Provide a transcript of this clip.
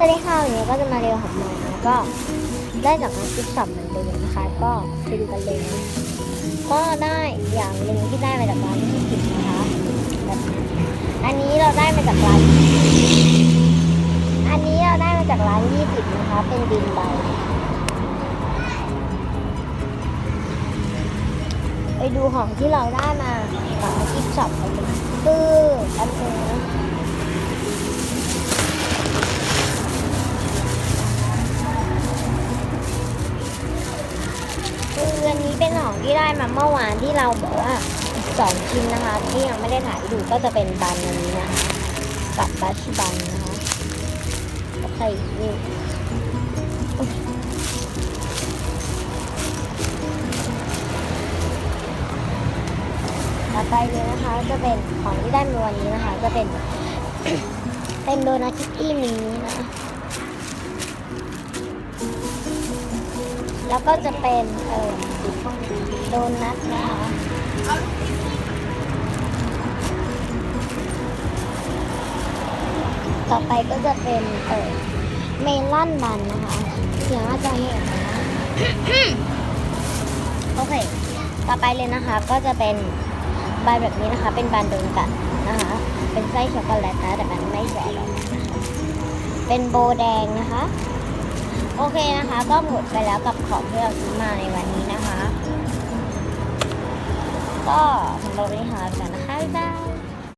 สวัสดีค่ะวันนี้ก็จะมาเรียวของมันนะก็ได้จากนักศึกษาเหมือนเดิมนะคะ ก็ไปดูกันเลยก็ได้อย่างหนึ่งที่ได้มาจากร้านที่สิบนะคะอันนี้เราได้มาจากร้านอันนี้เราได้มาจากร้านยี่สิบนะคะ เป็นบินใบไปดูของที่เราได้มาจากนักศึกษากันเลย คืออันนี้เป็นของที่ได้มาเมื่อวานที่เราบอกว่าสองชิ้นนะคะที่ยังไม่ได้ถ่ายดูก็จะเป็นบันอันนี้นะคะกับบัชบันนะคะโอเคนี่ต่อไปเลยนะคะจะเป็นของที่ได้มาวันนี้นะคะ จะเป็นเป็นโดนัทคิตตี้มินินะ แล้วก็จะเป็นเอ่อโดนัทนะคะต่อไปก็จะเป็นเอ่อเมลอนบันนะคะเสียงว่าจจะเห็นนะโอเค ต่อไปเลยนะคะก็จะเป็นบันแบบนี้นะคะ เป็นบันโดนกัดนะคะ เป็นไส้ช็อกโกแลตนะแต่มันไม่แสบหรอกนะคะเป็นโบแดงนะคะ โอเคนะคะ ก็หมดไปแล้วกับของที่เราซื้อมาในวันนี้นะคะ ก็สำหรับวันนี้ค่ะกันนะคะบ๊ายบาย